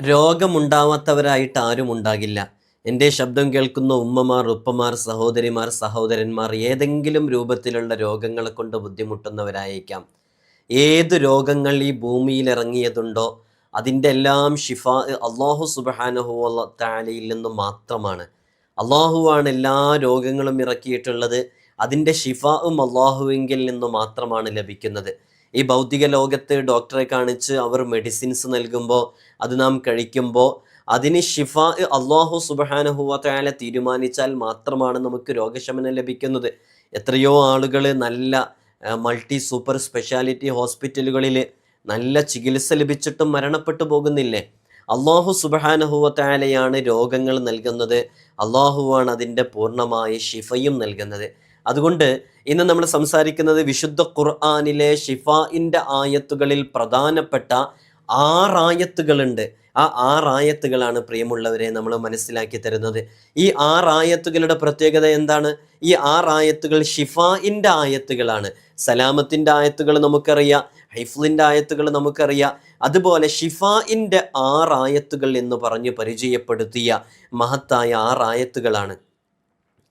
രോഗമുണ്ടാവാത്തവരായിട്ട് ആരും ഉണ്ടാകില്ല എന്റെ ശബ്ദം കേൾക്കുന്ന ഉമ്മമാർ ഉപ്പമാർ സഹോദരിമാർ സഹോദരന്മാർ ഏതെങ്കിലും രൂപത്തിലുള്ള രോഗങ്ങളെ കൊണ്ട് ബുദ്ധിമുട്ടുന്നവരായേക്കാം. ഏത് രോഗങ്ങൾ ഈ ഭൂമിയിൽ ഇറങ്ങിയതുണ്ടോ അതിന്റെ എല്ലാം ഷിഫ അള്ളാഹു സുബാനഹു താലയിൽ നിന്ന് മാത്രമാണ്. അള്ളാഹുവാണ് എല്ലാ രോഗങ്ങളും ഇറക്കിയിട്ടുള്ളത്. അതിന്റെ ഷിഫാവും അള്ളാഹുവിങ്കിൽ നിന്ന് മാത്രമാണ് ലഭിക്കുന്നത്. ഈ ഭൗതിക ലോകത്ത് ഡോക്ടറെ കാണിച്ച് അവർ മെഡിസിൻസ് നൽകുമ്പോൾ അത് നാം കഴിക്കുമ്പോൾ അതിന് ഷിഫ അള്ളാഹു സുബാനഹുവല തീരുമാനിച്ചാൽ മാത്രമാണ് നമുക്ക് രോഗശമനം ലഭിക്കുന്നത്. എത്രയോ ആളുകൾ നല്ല മൾട്ടി സൂപ്പർ സ്പെഷ്യാലിറ്റി ഹോസ്പിറ്റലുകളിൽ നല്ല ചികിത്സ ലഭിച്ചിട്ടും മരണപ്പെട്ടു പോകുന്നില്ലേ? അള്ളാഹു സുബാനഹുവത്തായാലയാണ് രോഗങ്ങൾ നൽകുന്നത്. അള്ളാഹുവാണ് അതിന്റെ പൂർണമായ ഷിഫയും നൽകുന്നത്. അതുകൊണ്ട് ഇന്ന് നമ്മൾ സംസാരിക്കുന്നത് വിശുദ്ധ ഖുർആാനിലെ ഷിഫായിന്റെ ആയത്തുകളിൽ പ്രധാനപ്പെട്ട ആറായത്തുകളുണ്ട്. ആ ആറായത്തുകളാണ് പ്രിയമുള്ളവരെ നമ്മൾ മനസ്സിലാക്കി തരുന്നത്. ഈ ആറായത്തുകളുടെ പ്രത്യേകത എന്താണ്? ഈ ആറായത്തുകൾ ഷിഫായിന്റെ ആയത്തുകളാണ്. സലാമത്തിന്റെ ആയത്തുകൾ നമുക്കറിയാം ഹൈഫുലിന്റെ ആയത്തുകൾ നമുക്കറിയാം. അതുപോലെ ഷിഫായിന്റെ ആറായത്തുകൾ എന്ന് പറഞ്ഞ് പരിചയപ്പെടുത്തിയ മഹത്തായ ആറായത്തുകളാണ്.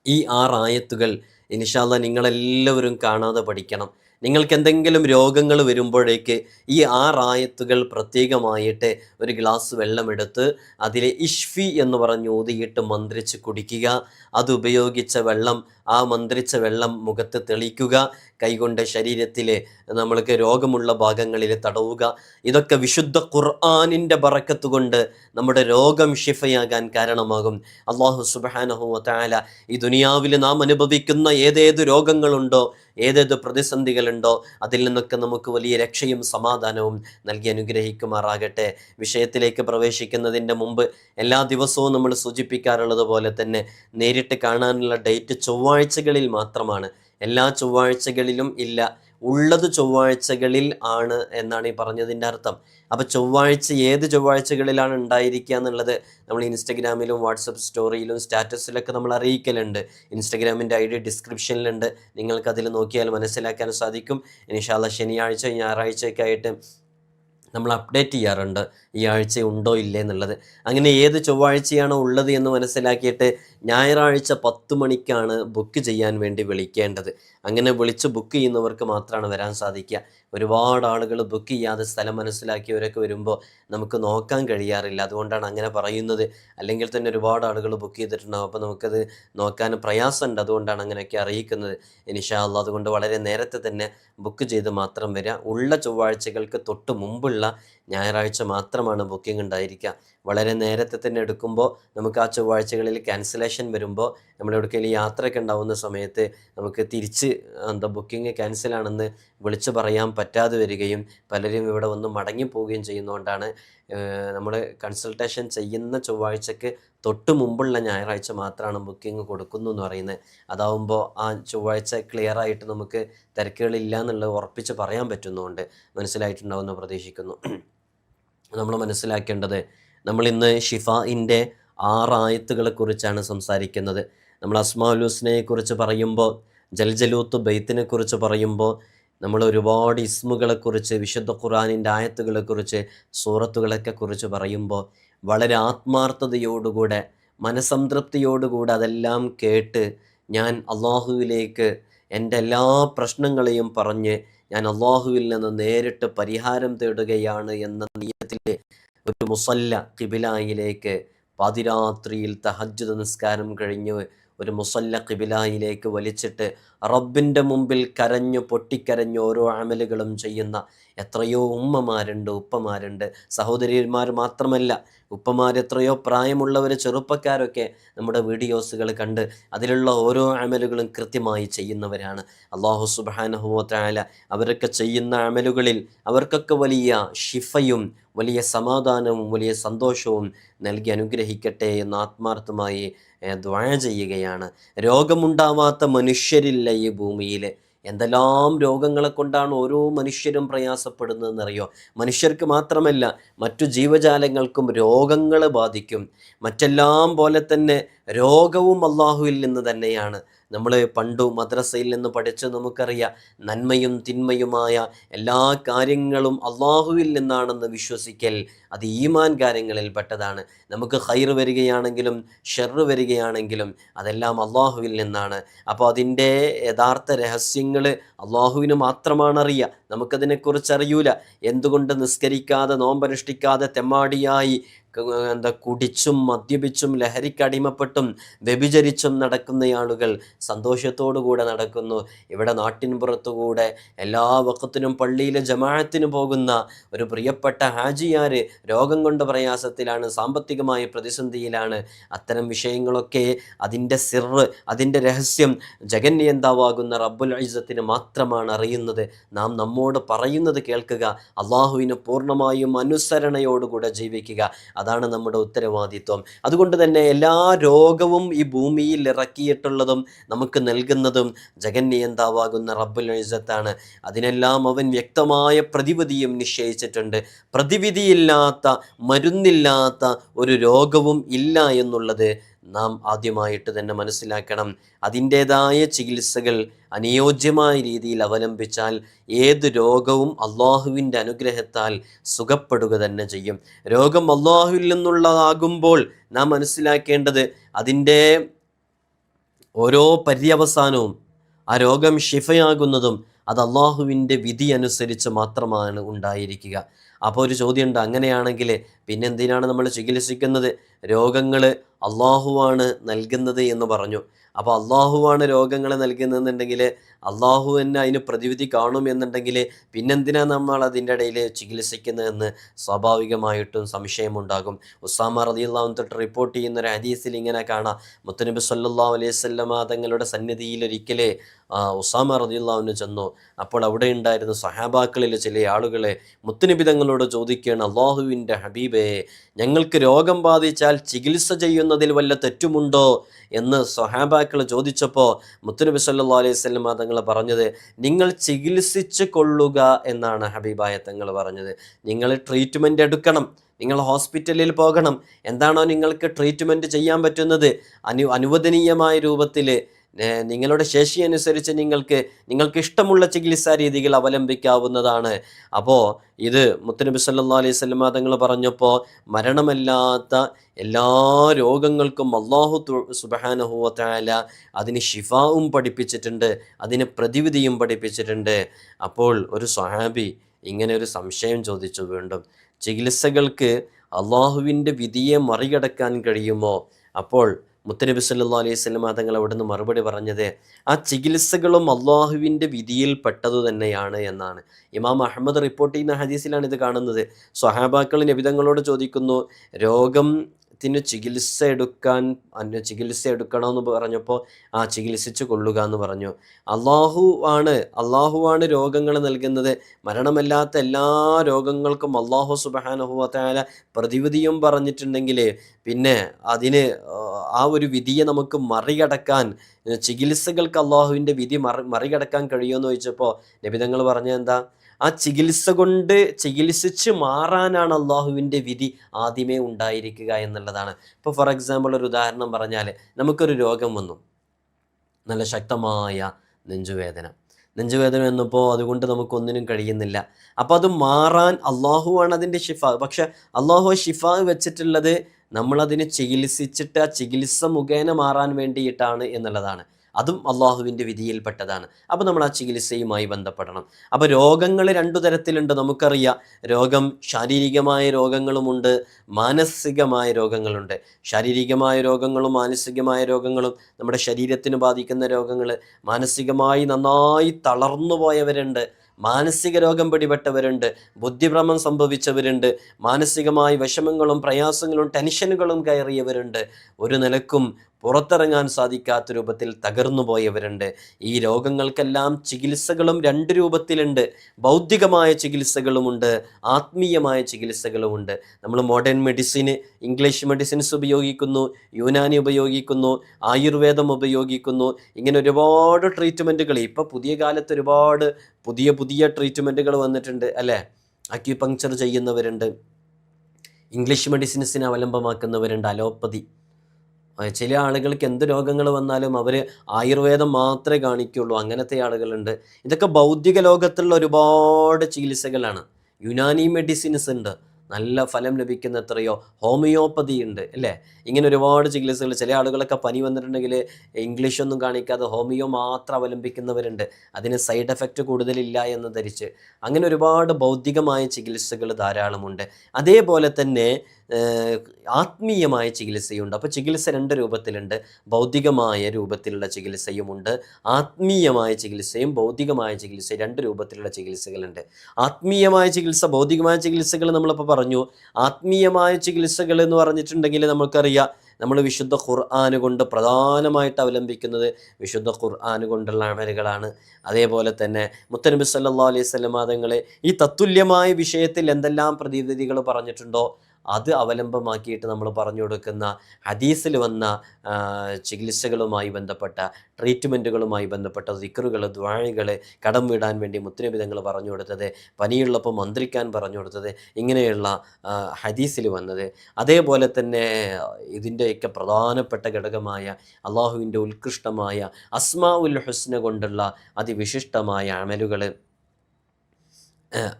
ഈ ആറായത്തുകൾ ഇൻഷാല്ല നിങ്ങളെല്ലാവരും കാണാതെ പഠിക്കണം. നിങ്ങൾക്ക് എന്തെങ്കിലും രോഗങ്ങൾ വരുമ്പോഴേക്ക് ഈ ആറായത്തുകൾ പ്രത്യേകമായിട്ട് ഒരു ഗ്ലാസ് വെള്ളമെടുത്ത് അതിൽ ഇഷ്ഫി എന്ന് പറഞ്ഞ് ഊതിയിട്ട് മന്ത്രിച്ച് കുടിക്കുക. അത് ഉപയോഗിച്ച വെള്ളം ആ മന്ത്രിച്ച വെള്ളം മുഖത്ത് തെളിക്കുക കൈകൊണ്ട് ശരീരത്തിലെ നമ്മൾക്ക് രോഗമുള്ള ഭാഗങ്ങളിൽ തടവുക. ഇതൊക്കെ വിശുദ്ധ ഖുർആാനിന്റെ ബറക്കത്ത് കൊണ്ട് നമ്മുടെ രോഗം ഷിഫയാകാൻ കാരണമാകും. അള്ളാഹു സുബാനഹു താല ഈ ദുനിയാവിൽ നാം അനുഭവിക്കുന്ന ഏതേത് രോഗങ്ങളുണ്ടോ ഏതേത് പ്രതിസന്ധികളുണ്ടോ അതിൽ നിന്നൊക്കെ നമുക്ക് വലിയ രക്ഷയും സമാധാനവും നൽകി അനുഗ്രഹിക്കുമാറാകട്ടെ. വിഷയത്തിലേക്ക് പ്രവേശിക്കുന്നതിന്റെ മുമ്പ് എല്ലാ ദിവസവും നമ്മൾ സൂചിപ്പിക്കാറുള്ളത് പോലെ തന്നെ നേരിട്ട് കാണാനുള്ള ഡേറ്റ് ചൊവ്വാഴ്ചകളിൽ മാത്രമാണ്. എല്ലാ ചൊവ്വാഴ്ചകളിലും ഇല്ല. ഉള്ളത് ചൊവ്വാഴ്ചകളിൽ ആണ് എന്നാണ് ഈ പറഞ്ഞതിന്റെ അർത്ഥം. അപ്പോൾ ചൊവ്വാഴ്ച ഏത് ചൊവ്വാഴ്ചകളിലാണ് ഉണ്ടായിരിക്കുക എന്നുള്ളത് നമ്മൾ ഇൻസ്റ്റഗ്രാമിലും വാട്സപ്പ് സ്റ്റോറിയിലും സ്റ്റാറ്റസിലൊക്കെ നമ്മൾ അറിയിക്കലുണ്ട്. ഇൻസ്റ്റഗ്രാമിന്റെ ഐ ഡി ഡിസ്ക്രിപ്ഷനിലുണ്ട്. നിങ്ങൾക്ക് അതിൽ നോക്കിയാൽ മനസ്സിലാക്കാൻ സാധിക്കും. ഇനിഷാല്ല ശനിയാഴ്ച ഞായറാഴ്ചയൊക്കെ ആയിട്ട് നമ്മൾ അപ്ഡേറ്റ് ചെയ്യാറുണ്ട്. ഈ ആഴ്ച ഉണ്ടോ ഇല്ലേ എന്നുള്ളത്. അങ്ങനെ ഏത് ചൊവ്വാഴ്ചയാണോ ഉള്ളത് എന്ന് മനസ്സിലാക്കിയിട്ട് ഞായറാഴ്ച പത്ത് മണിക്കാണ് ബുക്ക് ചെയ്യാൻ വേണ്ടി വിളിക്കേണ്ടത്. അങ്ങനെ വിളിച്ച് ബുക്ക് ചെയ്യുന്നവർക്ക് മാത്രമാണ് വരാൻ സാധിക്കുക. ഒരുപാട് ആളുകൾ ബുക്ക് ചെയ്യാതെ സ്ഥലം മനസ്സിലാക്കിയവരൊക്കെ വരുമ്പോൾ നമുക്ക് നോക്കാൻ കഴിയാറില്ല. അതുകൊണ്ടാണ് അങ്ങനെ പറയുന്നത്. അല്ലെങ്കിൽ തന്നെ ഒരുപാട് ആളുകൾ ബുക്ക് ചെയ്തിട്ടുണ്ടാകും അപ്പോൾ നമുക്കത് നോക്കാൻ പ്രയാസമുണ്ട്. അതുകൊണ്ടാണ് അങ്ങനെയൊക്കെ അറിയിക്കുന്നത്. ഇനിഷാ അല്ല അതുകൊണ്ട് വളരെ നേരത്തെ തന്നെ ബുക്ക് ചെയ്ത് മാത്രം വരിക ഉള്ള ചൊവ്വാഴ്ചകൾക്ക് തൊട്ട് മുമ്പുള്ള ഞായറാഴ്ച മാത്രമാണ് ബുക്കിംഗ് ഉണ്ടായിരിക്കുക. വളരെ നേരത്തെ തന്നെ എടുക്കുമ്പോൾ നമുക്ക് ആ ചൊവ്വാഴ്ചകളിൽ ക്യാൻസലേഷൻ വരുമ്പോൾ നമ്മൾ എവിടേക്കെങ്കിലും യാത്രയൊക്കെ ഉണ്ടാവുന്ന സമയത്ത് നമുക്ക് തിരിച്ച് എന്താ ബുക്കിംഗ് ക്യാൻസലാണെന്ന് വിളിച്ചു പറയാൻ പറ്റാതെ വരികയും പലരും ഇവിടെ വന്ന് മടങ്ങി പോവുകയും ചെയ്യുന്നതുകൊണ്ടാണ് നമ്മൾ കൺസൾട്ടേഷൻ ചെയ്യുന്ന ചൊവ്വാഴ്ചക്ക് തൊട്ട് മുമ്പുള്ള ഞായറാഴ്ച മാത്രമാണ് ബുക്കിംഗ് കൊടുക്കുന്നു എന്ന് പറയുന്നത്. അതാവുമ്പോൾ ആ ചൊവ്വാഴ്ച ക്ലിയർ ആയിട്ട് നമുക്ക് തിരക്കുകളില്ല എന്നുള്ളത് ഉറപ്പിച്ച് പറയാൻ പറ്റുന്നതുകൊണ്ട് മനസ്സിലായിട്ടുണ്ടാവുമെന്ന് പ്രതീക്ഷിക്കുന്നു. നമ്മൾ മനസ്സിലാക്കേണ്ടത് നമ്മൾ ഇന്ന് ഷിഫായിന്റെ ആറായത്തുകളെ കുറിച്ചാണ് സംസാരിക്കുന്നത്. നമ്മൾ അസ്മാലുസ്നെ കുറിച്ച് പറയുമ്പോൾ ജൽജലൂത്ത് ബെയ്ത്തിനെ കുറിച്ച് പറയുമ്പോൾ നമ്മൾ ഒരുപാട് ഇസ്മുകളെക്കുറിച്ച് വിശുദ്ധ ഖുറാനിന്റെ ആയത്തുകളെക്കുറിച്ച് സൂറത്തുകളൊക്കെ കുറിച്ച് പറയുമ്പോൾ വളരെ ആത്മാർത്ഥതയോടുകൂടെ മനസംതൃപ്തിയോടുകൂടെ അതെല്ലാം കേട്ട് ഞാൻ അള്ളാഹുവിലേക്ക് എന്റെ എല്ലാ പ്രശ്നങ്ങളെയും പറഞ്ഞ് ഞാൻ അള്ളാഹുവിൽ നിന്ന് നേരിട്ട് പരിഹാരം തേടുകയാണ് എന്ന നീയത്തിൽ ഒരു മുസല്ല കിബിലായിലേക്ക് പാതിരാത്രിയിൽ തഹജ്ജുദ് നിസ്കാരം കഴിഞ്ഞ് ഒരു മുസല്ല കിബിലായിലേക്ക് വലിച്ചിട്ട് റബ്ബിന്റെ മുമ്പിൽ കരഞ്ഞു പൊട്ടിക്കരഞ്ഞു ഓരോ അമലുകളും ചെയ്യുന്ന എത്രയോ ഉമ്മമാരുണ്ട് ഉപ്പമാരുണ്ട്. സഹോദരിമാർ മാത്രമല്ല ഉപ്പമാർ എത്രയോ പ്രായമുള്ളവർ ചെറുപ്പക്കാരൊക്കെ നമ്മുടെ വീഡിയോസുകൾ കണ്ട് അതിലുള്ള ഓരോ അമലുകളും കൃത്യമായി ചെയ്യുന്നവരാണ്. അള്ളാഹു സുബാനഹുല അവരൊക്കെ ചെയ്യുന്ന അമലുകളിൽ അവർക്കൊക്കെ വലിയ ഷിഫയും വലിയ സമാധാനവും വലിയ സന്തോഷവും നൽകി അനുഗ്രഹിക്കട്ടെ എന്ന് ആത്മാർത്ഥമായി ദ്വാഴ ചെയ്യുകയാണ്. രോഗമുണ്ടാവാത്ത മനുഷ്യരില്ല ഈ ഭൂമിയിൽ എന്തെല്ലാം രോഗങ്ങളെ കൊണ്ടാണ് ഓരോ മനുഷ്യരും പ്രയാസപ്പെടുന്നതെന്നറിയോ? മനുഷ്യർക്ക് മാത്രമല്ല മറ്റു ജീവജാലങ്ങൾക്കും രോഗങ്ങൾ ബാധിക്കും. മറ്റെല്ലാം പോലെ തന്നെ രോഗവും അള്ളാഹുവിൽ നിന്ന് തന്നെയാണ്. നമ്മൾ പണ്ടു മദ്രസയിൽ നിന്ന് പഠിച്ച് നമുക്കറിയാം നന്മയും തിന്മയുമായ എല്ലാ കാര്യങ്ങളും അള്ളാഹുവിൽ നിന്നാണെന്ന് വിശ്വസിക്കൽ അത് ഈമാൻ കാര്യങ്ങളിൽ പെട്ടതാണ്. നമുക്ക് ഹൈർ വരികയാണെങ്കിലും ഷെറ് വരികയാണെങ്കിലും അതെല്ലാം അള്ളാഹുവിൽ നിന്നാണ്. അപ്പോൾ അതിന്റെ യഥാർത്ഥ രഹസ്യങ്ങൾ അള്ളാഹുവിന് മാത്രമാണ് അറിയുക നമുക്കതിനെക്കുറിച്ച് അറിയൂല എന്തുകൊണ്ട് നിസ്കരിക്കാതെ നോമ്പനുഷ്ഠിക്കാതെ തെമ്മാടിയായി എന്താ കുടിച്ചും മദ്യപിച്ചും ലഹരിക്കടിമപ്പെട്ടും വ്യഭിചരിച്ചും നടക്കുന്ന ആളുകൾ സന്തോഷത്തോടു കൂടെ നടക്കുന്നു. ഇവിടെ നാട്ടിൻപുറത്തുകൂടെ എല്ലാ വക്കത്തിനും പള്ളിയിലെ ജമാഅത്തിന് പോകുന്ന ഒരു പ്രിയപ്പെട്ട ഹാജിയാര് രോഗം കൊണ്ട് പ്രയാസത്തിലാണ് സാമ്പത്തികമായ പ്രതിസന്ധിയിലാണ്. അത്തരം വിഷയങ്ങളൊക്കെ അതിന്റെ സിറ് അതിന്റെ രഹസ്യം ജഗന്യന്താവാകുന്ന റബ്ബുൽ ഐസത്തിന് മാത്രമാണ് അറിയുന്നത്. നാം നമ്മോട് പറയുന്നത് കേൾക്കുക അള്ളാഹുവിന് പൂർണമായും അനുസരണയോടുകൂടെ ജീവിക്കുക. അതാണ് നമ്മുടെ ഉത്തരവാദിത്വം. അതുകൊണ്ട് തന്നെ എല്ലാ രോഗവും ഈ ഭൂമിയിൽ ഇറക്കിയിട്ടുള്ളതും നമുക്ക് നൽകുന്നതും ജഗന്നിയന്താവാകുന്ന റബ്ബുൽ ഇസത്താണ് അതിനെല്ലാം അവൻ വ്യക്തമായ പ്രതിവിധിയും നിശ്ചയിച്ചിട്ടുണ്ട്. പ്രതിവിധിയില്ലാത്ത മരുന്നില്ലാത്ത ഒരു രോഗവും ഇല്ല എന്നുള്ളത് നാം ആദ്യമായിട്ട് തന്നെ മനസ്സിലാക്കണം. അതിന്റേതായ ചികിത്സകൾ അനുയോജ്യമായ രീതിയിൽ അവലംബിച്ചാൽ ഏത് രോഗവും അള്ളാഹുവിന്റെ അനുഗ്രഹത്താൽ സുഖപ്പെടുക തന്നെ ചെയ്യും. രോഗം അള്ളാഹുവിൽ നിന്നുള്ളതാകുമ്പോൾ നാം മനസ്സിലാക്കേണ്ടത് അതിന്റെ ഓരോ പര്യവസാനവും ആ രോഗം ഷിഫയാകുന്നതും അത് അള്ളാഹുവിന്റെ വിധി അനുസരിച്ച് മാത്രമാണ് ഉണ്ടായിരിക്കുക. അപ്പോൾ ഒരു ചോദ്യമുണ്ട് അങ്ങനെയാണെങ്കിൽ പിന്നെന്തിനാണ് നമ്മൾ ചികിത്സിക്കുന്നത്? രോഗങ്ങൾ അള്ളാഹുവാണ് നൽകുന്നത് എന്ന് പറഞ്ഞു. അപ്പോൾ അള്ളാഹുവാണ് രോഗങ്ങളെ നൽകുന്നതെന്നുണ്ടെങ്കിൽ അള്ളാഹു തന്നെ അതിന് പ്രതിവിധി കാണും എന്നുണ്ടെങ്കിൽ പിന്നെന്തിനാ നമ്മൾ അതിന്റെ ഇടയിൽ ചികിത്സിക്കുന്നതെന്ന് സ്വാഭാവികമായിട്ടും സംശയമുണ്ടാകും. ഉസാമ അള്ളാഹു തൊട്ട് റിപ്പോർട്ട് ചെയ്യുന്ന ഒരു ഹദീസിൽ ഇങ്ങനെ കാണാം. മുത്തനബി സല്ലാ അലൈഹി വസല്ലമ തങ്ങളുടെ സന്നിധിയിൽ ഒരിക്കലേ ആ, ഉസാമ അള്ളാഹുവിന് ചെന്നു. അപ്പോൾ അവിടെ ഉണ്ടായിരുന്ന സഹാബാക്കളിൽ ചില ആളുകളെ മുത്തനബി തങ്ങളോട് ചോദിക്കുകയാണ് അള്ളാഹുവിന്റെ ഹബീബേ ഞങ്ങൾക്ക് രോഗം ബാധിച്ചാൽ ചികിത്സ ചെയ്യുന്നതിൽ വല്ല തെറ്റുമുണ്ടോ? എന്ന് സഹാബാക്കൾ ചോദിച്ചപ്പോൾ മുത്തനബി സല്ലാ അലൈഹി വസല്ലമ തങ്ങൾ പറഞ്ഞത് നിങ്ങൾ ചികിത്സിച്ചു കൊള്ളുക എന്നാണ് ഹബീബായ തങ്ങൾ പറഞ്ഞത്. നിങ്ങൾ ട്രീറ്റ്മെന്റ് എടുക്കണം. നിങ്ങൾ ഹോസ്പിറ്റലിൽ പോകണം. എന്താണോ നിങ്ങൾക്ക് ട്രീറ്റ്മെന്റ് ചെയ്യാൻ പറ്റുന്നത്? അനു അനുവദനീയമായ രൂപത്തിൽ നിങ്ങളുടെ ശേഷി അനുസരിച്ച് നിങ്ങൾക്ക് നിങ്ങൾക്ക് ഇഷ്ടമുള്ള ചികിത്സാ രീതികൾ അവലംബിക്കാവുന്നതാണ്. അപ്പോൾ ഇത് മുത്തനബി സല്ലാ അലൈഹി സ്വലമ തങ്ങൾ പറഞ്ഞപ്പോൾ മരണമല്ലാത്ത എല്ലാ രോഗങ്ങൾക്കും അള്ളാഹു സുബഹാനഹു വതആല അതിന് ഷിഫാവും പഠിപ്പിച്ചിട്ടുണ്ട് അതിന് പ്രതിവിധിയും പഠിപ്പിച്ചിട്ടുണ്ട്. അപ്പോൾ ഒരു സ്വഹാബി ഇങ്ങനെ ഒരു സംശയം ചോദിച്ചു വീണ്ടും ചികിത്സകൾക്ക് അള്ളാഹുവിന്റെ വിധിയെ മറികടക്കാൻ കഴിയുമോ? അപ്പോൾ മുത്തനബി സല്ലാ അലൈഹി വസല്ലം തങ്ങൾ അവിടുന്ന് മറുപടി പറഞ്ഞത് ആ ചികിത്സകളും അള്ളാഹുവിന്റെ വിധിയിൽ പെട്ടതു തന്നെയാണ് എന്നാണ്. ഇമാം അഹമ്മദ് റിപ്പോർട്ട് ചെയ്യുന്ന ഹദീസിലാണ് ഇത് കാണുന്നത്. സ്വഹാബാക്കൾ നബിതങ്ങളോട് ചോദിക്കുന്നു രോഗത്തിന് ചികിത്സ എടുക്കാൻ അന്യ ചികിത്സ എടുക്കണമെന്ന് പറഞ്ഞപ്പോൾ ആ ചികിത്സിച്ച് കൊള്ളുക എന്ന് പറഞ്ഞു. അള്ളാഹു ആണ് അള്ളാഹു ആണ് രോഗങ്ങൾ നൽകുന്നത്. മരണമല്ലാത്ത എല്ലാ രോഗങ്ങൾക്കും അള്ളാഹു സുബഹാനഹുവത്തായ പ്രതിവിധിയും പറഞ്ഞിട്ടുണ്ടെങ്കിൽ പിന്നെ അതിന് ആ ഒരു വിധിയെ നമുക്ക് മറികടക്കാൻ ചികിത്സകൾക്ക് അള്ളാഹുവിന്റെ വിധി മറി മറികടക്കാൻ കഴിയുമെന്ന് ചോദിച്ചപ്പോൾ നബിതങ്ങൾ പറഞ്ഞ എന്താ? ആ ചികിത്സ കൊണ്ട് ചികിത്സിച്ച് മാറാനാണ് അള്ളാഹുവിന്റെ വിധി ആദ്യമേ ഉണ്ടായിരിക്കുക എന്നുള്ളതാണ്. ഇപ്പോൾ ഫോർ എക്സാമ്പിൾ ഒരു ഉദാഹരണം പറഞ്ഞാൽ നമുക്കൊരു രോഗം വന്നു. നല്ല ശക്തമായ നെഞ്ചുവേദന. നെഞ്ചുവേദന വന്നപ്പോൾ അതുകൊണ്ട് നമുക്കൊന്നിനും കഴിയുന്നില്ല. അപ്പോൾ അത് മാറാൻ അള്ളാഹുവാണ് അതിന്റെ ഷിഫ പക്ഷെ അള്ളാഹു ഷിഫ വെച്ചിട്ടുള്ളത് നമ്മളതിനെ ചികിത്സിച്ചിട്ട് ആ ചികിത്സ മുഖേന മാറാൻ വേണ്ടിയിട്ടാണ് എന്നുള്ളതാണ്. അതും അള്ളാഹുവിന്റെ വിധിയിൽപ്പെട്ടതാണ്. അപ്പോൾ നമ്മൾ ആ ചികിത്സയുമായി ബന്ധപ്പെടണം. അപ്പോൾ രോഗങ്ങൾ രണ്ടു തരത്തിലുണ്ട് നമുക്കറിയാം. രോഗം ശാരീരികമായ രോഗങ്ങളുമുണ്ട് മാനസികമായ രോഗങ്ങളുണ്ട്. ശാരീരികമായ രോഗങ്ങളും മാനസികമായ രോഗങ്ങളും നമ്മുടെ ശരീരത്തിന് ബാധിക്കുന്ന രോഗങ്ങൾ മാനസികമായി നന്നായി തളർന്നു പോയവരുണ്ട് മാനസിക രോഗം പിടിപെട്ടവരുണ്ട് ബുദ്ധിഭ്രമം സംഭവിച്ചവരുണ്ട് മാനസികമായി വിഷമങ്ങളും പ്രയാസങ്ങളും ടെൻഷനുകളും കയറിയവരുണ്ട്. ഒരു നിലക്കും പുറത്തിറങ്ങാൻ സാധിക്കാത്ത രൂപത്തിൽ തകർന്നു പോയവരുണ്ട്. ഈ രോഗങ്ങൾക്കെല്ലാം ചികിത്സകളും രണ്ട് രൂപത്തിലുണ്ട്. ഭൗതികമായ ചികിത്സകളുമുണ്ട് ആത്മീയമായ ചികിത്സകളുമുണ്ട്. നമ്മൾ മോഡേൺ മെഡിസിന് ഇംഗ്ലീഷ് മെഡിസിൻസ് ഉപയോഗിക്കുന്നു യുനാനി ഉപയോഗിക്കുന്നു ആയുർവേദം ഉപയോഗിക്കുന്നു. ഇങ്ങനെ ഒരുപാട് ട്രീറ്റ്മെന്റുകൾ ഇപ്പോൾ പുതിയ കാലത്ത് ഒരുപാട് പുതിയ പുതിയ ട്രീറ്റ്മെന്റുകൾ വന്നിട്ടുണ്ട് അല്ലേ? അക്യുപങ്ക്ചർ ചെയ്യുന്നവരുണ്ട് ഇംഗ്ലീഷ് മെഡിസിൻസിനെ അവലംബമാക്കുന്നവരുണ്ട് അലോപ്പതി. ചില ആളുകൾക്ക് എന്ത് രോഗങ്ങൾ വന്നാലും അവർ ആയുർവേദം മാത്രമേ കാണിക്കുള്ളൂ. അങ്ങനത്തെ ആളുകളുണ്ട്. ഇതൊക്കെ ഭൗതിക ലോകത്തുള്ള ഒരുപാട് ചികിത്സകളാണ്. യുനാനി മെഡിസിൻസ് ഉണ്ട്. നല്ല ഫലം ലഭിക്കുന്ന എത്രയോ ഹോമിയോപ്പതി ഉണ്ട് അല്ലേ? ഇങ്ങനെ ഒരുപാട് ചികിത്സകൾ. ചില ആളുകളൊക്കെ പനി വന്നിട്ടുണ്ടെങ്കിൽ ഇംഗ്ലീഷൊന്നും കാണിക്കാതെ ഹോമിയോ മാത്രം അവലംബിക്കുന്നവരുണ്ട്. അതിന് സൈഡ് എഫക്റ്റ് കൂടുതലില്ല എന്ന് ധരിച്ച്. അങ്ങനെ ഒരുപാട് ബൗദ്ധികമായ ചികിത്സകൾ ധാരാളമുണ്ട്. അതേപോലെ തന്നെ ആത്മീയമായ ചികിത്സയുണ്ട്. അപ്പോൾ ചികിത്സ രണ്ട് രൂപത്തിലുണ്ട്. ഭൗതികമായ രൂപത്തിലുള്ള ചികിത്സയുമുണ്ട്. ആത്മീയമായ ചികിത്സയും ഭൗതികമായ ചികിത്സയും രണ്ട് രൂപത്തിലുള്ള ചികിത്സകളുണ്ട്. ആത്മീയമായ ചികിത്സ ഭൗതികമായ ചികിത്സകൾ നമ്മളിപ്പോൾ പറഞ്ഞു. ആത്മീയമായ ചികിത്സകൾ എന്ന് പറഞ്ഞിട്ടുണ്ടെങ്കിൽ നമുക്കറിയാം നമ്മൾ വിശുദ്ധ ഖുർആൻ കൊണ്ട് പ്രധാനമായിട്ട് അവലംബിക്കുന്നത് വിശുദ്ധ ഖുർആൻ കൊണ്ടുള്ള അമലുകളാണ്. അതേപോലെ തന്നെ മുത്തനബി സല്ലാ അലൈഹി സ്വലമാതങ്ങൾ ഈ തത്തുല്യമായ വിഷയത്തിൽ എന്തെല്ലാം പ്രതിവിധികൾ പറഞ്ഞിട്ടുണ്ടോ? അത് അവലംബമാക്കിയിട്ട് നമ്മൾ പറഞ്ഞു കൊടുക്കുന്ന ഹദീസിൽ വന്ന ചികിത്സകളുമായി ബന്ധപ്പെട്ട ട്രീറ്റ്മെന്റുകളുമായി ബന്ധപ്പെട്ട ദിക്കറുകൾ ദ്വാഴികൾ കടം വീടാൻ വേണ്ടി മുത്തരബിതങ്ങൾ പറഞ്ഞു കൊടുത്തത് പനിയുള്ളപ്പോൾ മന്ത്രിക്കാൻ പറഞ്ഞു കൊടുത്തത് ഇങ്ങനെയുള്ള ഹദീസിൽ വന്നത്. അതേപോലെ തന്നെ ഇതിന്റെയൊക്കെ പ്രധാനപ്പെട്ട ഘടകമായ അള്ളാഹുവിന്റെ ഉത്കൃഷ്ടമായ അസ്മാ ഉൽ ഹുസ്ന കൊണ്ടുള്ള അതിവിശിഷ്ടമായ അമലുകൾ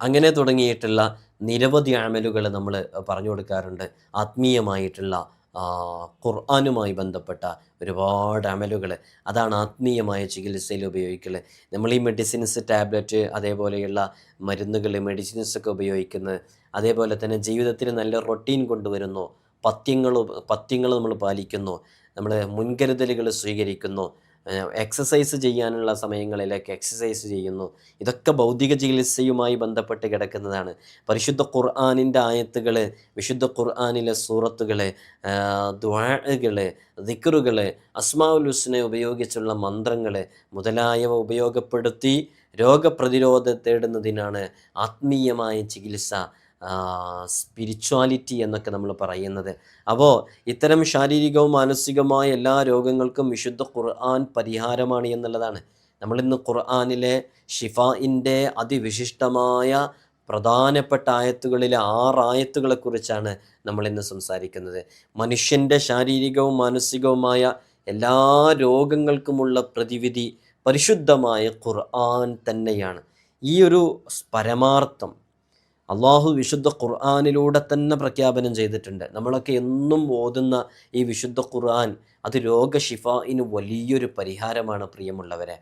അങ്ങനെ തുടങ്ങിയിട്ടുള്ള നിരവധി അമലുകൾ നമ്മൾ പറഞ്ഞു കൊടുക്കാറുണ്ട്. ആത്മീയമായിട്ടുള്ള ഖുർആാനുമായി ബന്ധപ്പെട്ട ഒരുപാട് അമലുകൾ അതാണ് ആത്മീയമായ ചികിത്സയിൽ ഉപയോഗിക്കൽ. നമ്മൾ ഈ മെഡിസിൻസ് ടാബ്ലറ്റ് അതേപോലെയുള്ള മരുന്നുകൾ മെഡിസിൻസ് ഒക്കെ ഉപയോഗിക്കുന്നത് അതേപോലെ തന്നെ ജീവിതത്തിൽ നല്ല റൊട്ടീൻ കൊണ്ടുവരുന്നു. പഥ്യങ്ങൾ പഥ്യങ്ങൾ നമ്മൾ പാലിക്കുന്നു. നമ്മൾ മുൻകരുതലുകൾ സ്വീകരിക്കുന്നു. എക്സസൈസ് ചെയ്യാനുള്ള സമയങ്ങളിലൊക്കെ എക്സസൈസ് ചെയ്യുന്നു. ഇതൊക്കെ ഭൗതിക ചികിത്സയുമായി ബന്ധപ്പെട്ട് കിടക്കുന്നതാണ്. പരിശുദ്ധ ഖുർആാനിന്റെ ആയത്തുകൾ വിശുദ്ധ ഖുർആാനിലെ സൂറത്തുകൾ ദ്വാഴകൾ ദിക്കറുകൾ അസ്മാഉൽ ഹുസ്നെ ഉപയോഗിച്ചുള്ള മന്ത്രങ്ങൾ മുതലായവ ഉപയോഗപ്പെടുത്തി രോഗപ്രതിരോധം തേടുന്നതിനാണ് ആത്മീയമായ ചികിത്സ സ്പിരിച്വാലിറ്റി എന്നൊക്കെ നമ്മൾ പറയുന്നത്. അപ്പോൾ ഇത്തരം ശാരീരികവും മാനസികവുമായ എല്ലാ രോഗങ്ങൾക്കും വിശുദ്ധ ഖുർആൻ പരിഹാരമാണ് എന്നുള്ളതാണ്. നമ്മളിന്ന് ഖുർആാനിലെ ഷിഫായിന്റെ അതിവിശിഷ്ടമായ പ്രധാനപ്പെട്ട ആയത്തുകളിലെ ആറ് ആയത്തുകളെക്കുറിച്ചാണ് നമ്മളിന്ന് സംസാരിക്കുന്നത്. മനുഷ്യന്റെ ശാരീരികവും മാനസികവുമായ എല്ലാ രോഗങ്ങൾക്കുമുള്ള പ്രതിവിധി പരിശുദ്ധമായ ഖുർആൻ തന്നെയാണ്. ഈ ഒരു പരമാർത്ഥം അള്ളാഹു വിശുദ്ധ ഖുർആാനിലൂടെ തന്നെ പ്രഖ്യാപനം ചെയ്തിട്ടുണ്ട്. നമ്മളൊക്കെ എന്നും ഓതുന്ന ഈ വിശുദ്ധ ഖുർആൻ അത് രോഗഷിഫായിന് വലിയൊരു പരിഹാരമാണ് പ്രിയമുള്ളവരെ.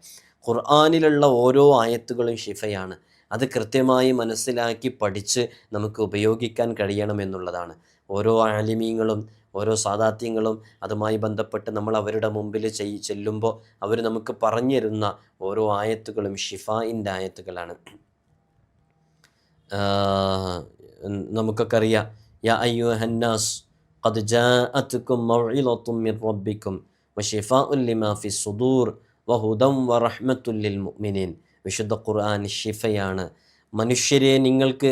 ഖുർആാനിലുള്ള ഓരോ ആയത്തുകളും ഷിഫയാണ് അത് കൃത്യമായി മനസ്സിലാക്കി പഠിച്ച് നമുക്ക് ഉപയോഗിക്കാൻ കഴിയണം എന്നുള്ളതാണ്. ഓരോ ആലിമീങ്ങളും ഓരോ സാദാത്യങ്ങളും അതുമായി ബന്ധപ്പെട്ട് നമ്മൾ അവരുടെ മുമ്പിൽ ചെല്ലുമ്പോൾ അവർ നമുക്ക് പറഞ്ഞു തരുന്ന ഓരോ ആയത്തുകളും ഷിഫായിന്റെ ആയത്തുകളാണ്. നമുക്കൊക്കെ അറിയാം യാ അയ്യോ ഹന്നാസ് قد جاءتكم موعظة من ربكم وشفاء لما في الصدور وهدى ورحمة للمؤمنين വിശുദ്ധ ഖുർആൻ ഷിഫയാണ് മനുഷ്യരെ നിങ്ങൾക്ക്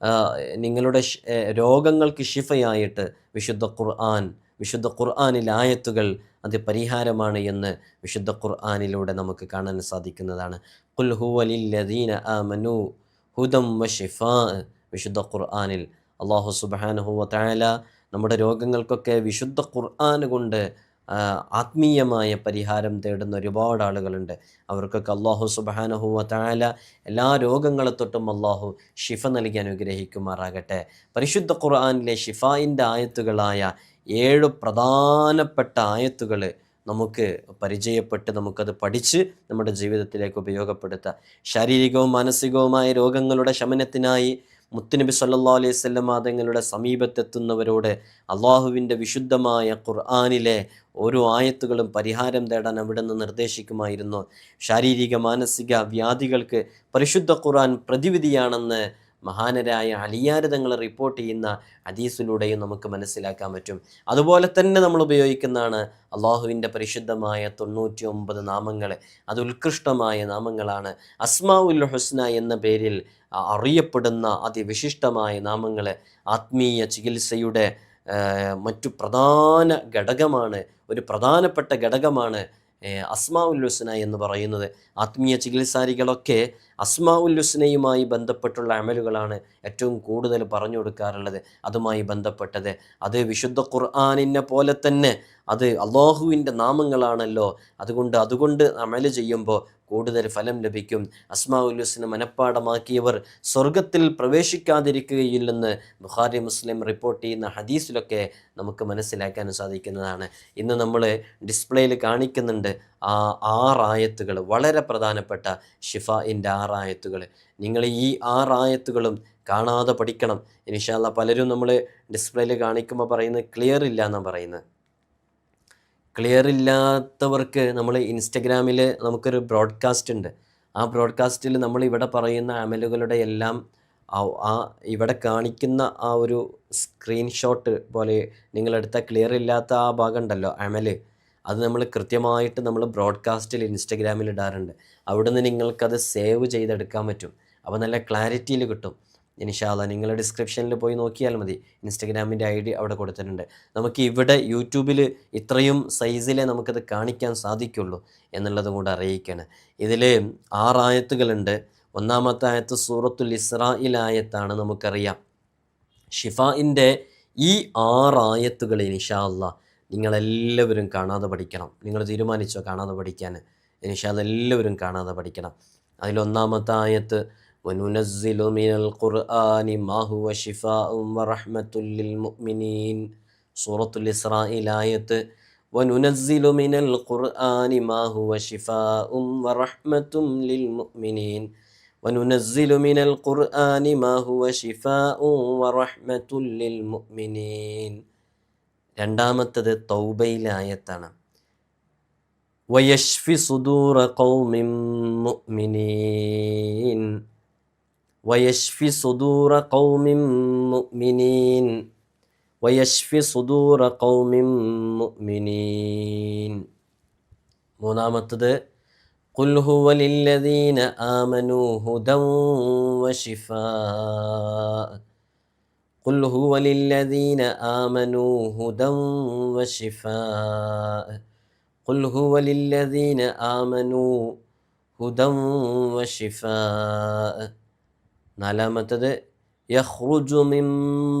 ആ, നിങ്ങളുടെ ഷ്- ഏ, രോഗങ്ങൾക്ക് ഷിഫയായിട്ട് വിശുദ്ധ ഖുർആൻ വിശുദ്ധ ഖുർആനിൽ ആയത്തുകൾ അത് പരിഹാരമാണ് എന്ന് വിശുദ്ധ ഖുർആനിലൂടെ നമുക്ക് കാണാൻ സാധിക്കുന്നതാണ് ഖുൽ ഹുവലില്ലദീന ആമനു ഹുദം വ ഷിഫാ വിശുദ്ധ ഖുർആാനിൽ. അള്ളാഹു സുബ്ഹാനഹു വ തആല നമ്മുടെ രോഗങ്ങൾക്കൊക്കെ വിശുദ്ധ ഖുർആൻ കൊണ്ട് ആത്മീയമായ പരിഹാരം തേടുന്ന ഒരുപാട് ആളുകളുണ്ട്. അവർക്കൊക്കെ അള്ളാഹു സുബ്ഹാനഹു വ തആല എല്ലാ രോഗങ്ങളെ തൊട്ടും അള്ളാഹു ഷിഫ നൽകി അനുഗ്രഹിക്കുമാറാകട്ടെ. പരിശുദ്ധ ഖുർആാനിലെ ഷിഫായിന്റെ ആയത്തുകളായ ഏഴ് പ്രധാനപ്പെട്ട ആയത്തുകൾ നമുക്ക് പരിചയപ്പെട്ട് നമുക്കത് പഠിച്ച് നമ്മുടെ ജീവിതത്തിലേക്ക് ഉപയോഗപ്പെടുത്താം. ശാരീരികവും മാനസികവുമായ രോഗങ്ങളുടെ ശമനത്തിനായി മുത്തുനബി സല്ലാ അലൈഹി സ്വല്ലം തങ്ങളുടെ സമീപത്തെത്തുന്നവരോട് അള്ളാഹുവിന്റെ വിശുദ്ധമായ ഖുർആാനിലെ ഓരോ ആയത്തുകളും പരിഹാരം തേടാൻ അവിടെ നിന്ന് നിർദ്ദേശിക്കുമായിരുന്നു. ശാരീരിക മാനസിക വ്യാധികൾക്ക് പരിശുദ്ധ ഖുർആൻ പ്രതിവിധിയാണെന്ന് മഹാനരായ അലിയാരതങ്ങൾ റിപ്പോർട്ട് ചെയ്യുന്ന ഹദീസിലൂടെയും നമുക്ക് മനസ്സിലാക്കാൻ പറ്റും. അതുപോലെ തന്നെ നമ്മൾ ഉപയോഗിക്കുന്നതാണ് അള്ളാഹുവിന്റെ പരിശുദ്ധമായ തൊണ്ണൂറ്റി ഒമ്പത് നാമങ്ങൾ. അത് ഉത്കൃഷ്ടമായ നാമങ്ങളാണ്. അസ്മാഉൽ ഹുസ്ന എന്ന പേരിൽ അറിയപ്പെടുന്ന അതിവിശിഷ്ടമായ നാമങ്ങൾ ആത്മീയ ചികിത്സയുടെ മറ്റു പ്രധാന ഘടകമാണ്. ഒരു പ്രധാനപ്പെട്ട ഘടകമാണ് അസ്മാ ഉൽ ഹുസ്ന എന്ന് പറയുന്നത്. ആത്മീയ ചികിത്സാരികളൊക്കെ അസ്മാ ഉൽ ഹുസ്നയുമായി ബന്ധപ്പെട്ടുള്ള അമലുകളാണ് ഏറ്റവും കൂടുതൽ പറഞ്ഞു കൊടുക്കാറുള്ളത്. അതുമായി ബന്ധപ്പെട്ടത് അത് വിശുദ്ധ ഖുർആാനിനെ പോലെ തന്നെ അത് അള്ളാഹുവിന്റെ നാമങ്ങളാണല്ലോ. അതുകൊണ്ട് അതുകൊണ്ട് അമൽ ചെയ്യുമ്പോൾ കൂടുതൽ ഫലം ലഭിക്കും. അസ്മാ ഉൽ ഹുസ്ന മനഃപ്പാടമാക്കിയവർ സ്വർഗത്തിൽ പ്രവേശിക്കാതിരിക്കുകയില്ലെന്ന് ബുഖാരി മുസ്ലിം റിപ്പോർട്ട് ചെയ്യുന്ന ഹദീസിലൊക്കെ നമുക്ക് മനസ്സിലാക്കാൻ സാധിക്കുന്നതാണ്. ഇന്ന് നമ്മൾ ഡിസ്പ്ലേയിൽ കാണിക്കുന്നുണ്ട് ആ ആറായത്തുകൾ. വളരെ പ്രധാനപ്പെട്ട ഷിഫ ഷിഫായിന്റെ ആറായത്തുകൾ നിങ്ങൾ ഈ ആറായത്തുകളും കാണാതെ പഠിക്കണം. ഇനിഷാല്ല പലരും നമ്മൾ ഡിസ്പ്ലേയിൽ കാണിക്കുമ്പോൾ പറയുന്നത് ക്ലിയർ ഇല്ല എന്നാണ് പറയുന്നത്. ക്ലിയർ ഇല്ലാത്തവർക്ക് നമ്മൾ ഇൻസ്റ്റഗ്രാമിൽ നമുക്കൊരു ബ്രോഡ്കാസ്റ്റ് ഉണ്ട്. ആ ബ്രോഡ്കാസ്റ്റിൽ നമ്മൾ ഇവിടെ പറയുന്ന അമലുകളുടെ എല്ലാം ആ- ഇവിടെ കാണിക്കുന്ന ആ ഒരു സ്ക്രീൻഷോട്ട് പോലെ നിങ്ങളെടുത്ത ക്ലിയർ ഇല്ലാത്ത ആ ഭാഗം ഉണ്ടല്ലോ അമൽ. അത് നമ്മൾ കൃത്യമായിട്ട് നമ്മൾ ബ്രോഡ്കാസ്റ്റിൽ ഇൻസ്റ്റഗ്രാമിൽ ഇടാറുണ്ട്. അവിടെ നിന്ന് നിങ്ങൾക്കത് സേവ് ചെയ്തെടുക്കാൻ പറ്റും. അപ്പോൾ നല്ല ക്ലാരിറ്റിയിൽ കിട്ടും. ഇനിഷാല നിങ്ങൾ ഡിസ്ക്രിപ്ഷനിൽ പോയി നോക്കിയാൽ മതി. ഇൻസ്റ്റഗ്രാമിന്റെ ഐ ഡി അവിടെ കൊടുത്തിട്ടുണ്ട്. നമുക്ക് ഇവിടെ യൂട്യൂബിൽ ഇത്രയും സൈസിലെ നമുക്കത് കാണിക്കാൻ സാധിക്കുള്ളൂ എന്നുള്ളതും കൂടെ അറിയിക്കുകയാണ് ഇതിൽ ആറായത്തുകളുണ്ട് ഒന്നാമത്തെ ആയത്ത് സൂറത്തുൽ ഇസ്രായിലായത്താണ് നമുക്കറിയാം. ഷിഫായിന്റെ ഈ ആറായത്തുകൾ ഇൻഷാ അല്ലാ നിങ്ങളെല്ലാവരും കാണാതെ പഠിക്കണം നിങ്ങൾ തീരുമാനിച്ചോ കാണാതെ പഠിക്കാൻ ഇൻഷാ അല്ലാ എല്ലാവരും കാണാതെ പഠിക്കണം അതിലൊന്നാമത്തെ ആയത്ത് وننزل من القرآن ما هو شفاء ورحمة للمؤمنين سورة الإسراء آية وننزل من القرآن ما هو شفاء ورحمة للمؤمنين وننزل من القرآن ما هو شفاء ورحمة للمؤمنين രണ്ടാമത്തത് തൗബയിലെ ആയത്താണ് വയഷ്ഫി സുദൂറ ഖൗമിൻ മുഅ്മിനീൻ വയഷ്ഫി സുദൂറ ഖൗമിൻ മുഅ്മിനീൻ വയഷ്ഫി സുദൂറ ഖൗമിൻ മുഅ്മിനീൻ മൂന്നാമത്തത് قل هو للذين آمنوا هدى وشفاء قل هو للذين آمنوا هدى وشفاء قل هو للذين آمنوا هدى وشفاء നാലാമത്തത് يخرج من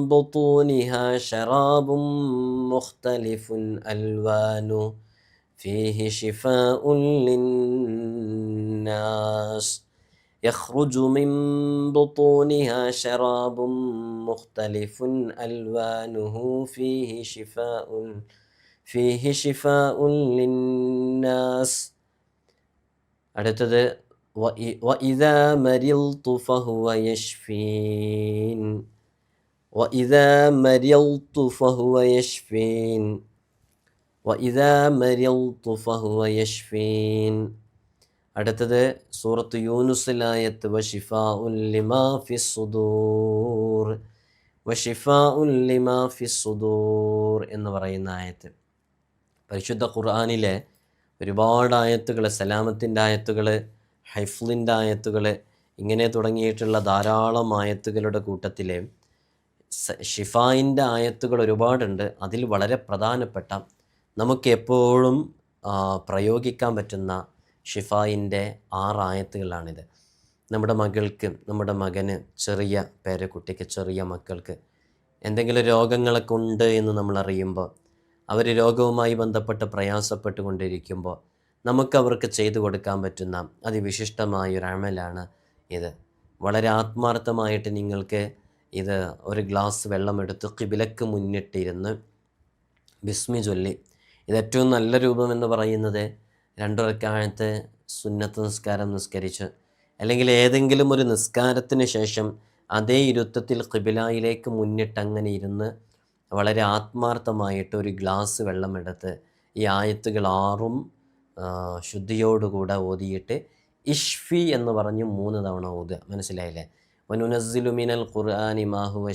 بطونها شراب مختلف ألوانه فيه شفاء للناس يخرج من بطونها شراب مختلف ألوانه فيه شفاء فيه شفاء للناس അടുത്തത് وإ- وإذا مرضت فهو يشفين وإذا مرضت فهو يشفين وإذا مرضت فهو يشفين അടുത്തത് സൂറത്ത് യൂനുസിലായത്ത് വഷിഫാ ഉല്ലിമാ ഫിസുദൂർ വഷിഫാ ഉല്ലിമാ ഫി സുദൂർ എന്ന് പറയുന്ന ആയത്ത്. പരിശുദ്ധ ഖുർആാനിലെ ഒരുപാട് ആയത്തുകൾ സലാമത്തിന്റെ ആയത്തുകൾ ഹൈഫ്ലിന്റെ ആയത്തുകൾ ഇങ്ങനെ തുടങ്ങിയിട്ടുള്ള ധാരാളം ആയത്തുകളുടെ കൂട്ടത്തിൽ ഷിഫായിന്റെ ആയത്തുകൾ ഒരുപാടുണ്ട്. അതിൽ വളരെ പ്രധാനപ്പെട്ട നമുക്ക് എപ്പോഴും പ്രയോഗിക്കാൻ പറ്റുന്ന ഷിഫായിന്റെ ആറായത്തുകളാണിത് നമ്മുടെ മകൾക്ക് നമ്മുടെ മകന് ചെറിയ പേരക്കുട്ടിക്ക് ചെറിയ മക്കൾക്ക് എന്തെങ്കിലും രോഗങ്ങളൊക്കെ ഉണ്ട് എന്ന് നമ്മൾ അറിയുമ്പോൾ അവർ രോഗവുമായി ബന്ധപ്പെട്ട് പ്രയാസപ്പെട്ടുകൊണ്ടിരിക്കുമ്പോൾ നമുക്ക് അവർക്ക് ചെയ്തു കൊടുക്കാൻ പറ്റുന്ന അതിവിശിഷ്ടമായ ഒരു അമലാണ് ഇത്. വളരെ ആത്മാർത്ഥമായിട്ട് നിങ്ങൾക്ക് ഇത് ഒരു ഗ്ലാസ് വെള്ളമെടുത്ത് കിബിലക്ക് മുന്നിട്ടിരുന്ന് ബിസ്മി ചൊല്ലി ഇത് ഏറ്റവും നല്ല രൂപമെന്ന് പറയുന്നത് രണ്ടുറക്കാലത്ത് സുന്നത്ത് നിസ്കാരം നിസ്കരിച്ച് അല്ലെങ്കിൽ ഏതെങ്കിലും ഒരു നിസ്കാരത്തിന് ശേഷം അതേ ഇരുത്തത്തിൽ കിബിലായിലേക്ക് മുന്നിട്ട് അങ്ങനെ ഇരുന്ന് വളരെ ആത്മാർത്ഥമായിട്ട് ഒരു ഗ്ലാസ് വെള്ളമെടുത്ത് ഈ ആയത്തുകൾ ആറും ശുദ്ധിയോടുകൂടെ ഓതിയിട്ട് ഇഷ്ഫി എന്ന് പറഞ്ഞ് മൂന്ന് തവണ ഓതുക. മനസ്സിലായില്ലേ? വനുനസ്സിലു മിനൽ ഖുർആനി മാഹുവ